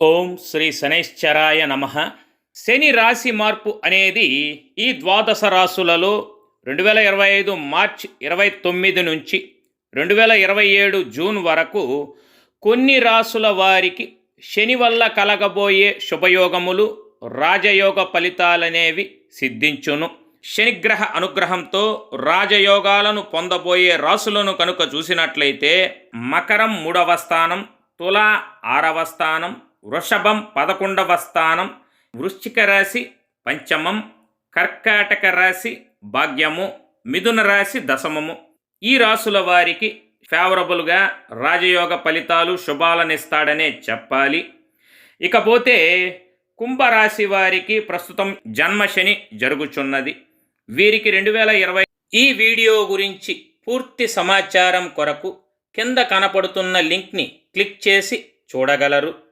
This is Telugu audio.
ఓం శ్రీ శనైశ్చరాయ నమ. శని రాశి మార్పు అనేది ఈ ద్వాదశ రాశులలో రెండు వేల ఇరవై ఐదు మార్చ్ ఇరవై తొమ్మిది నుంచి రెండు వేల ఇరవై ఏడు జూన్ వరకు కొన్ని రాసుల వారికి శని వల్ల కలగబోయే శుభయోగములు రాజయోగ ఫలితాలనేవి సిద్ధించును. శనిగ్రహ అనుగ్రహంతో రాజయోగాలను పొందబోయే రాసులను కనుక చూసినట్లయితే మకరం మూడవ స్థానం తులా ఆరవ స్థానం వృషభం పదకొండవ స్థానం వృశ్చిక రాశి పంచమం కర్కాటక రాశి భాగ్యము మిథున రాశి దశమము. ఈ రాసుల వారికి ఫేవరబుల్గా రాజయోగ ఫలితాలు శుభాలనిస్తాడనే చెప్పాలి. ఇకపోతే కుంభరాశి వారికి ప్రస్తుతం జన్మశని జరుగుచున్నది. వీరికి రెండు వేల ఇరవై ఈ వీడియో గురించి పూర్తి సమాచారం కొరకు కింద కనపడుతున్న లింక్ని క్లిక్ చేసి చూడగలరు.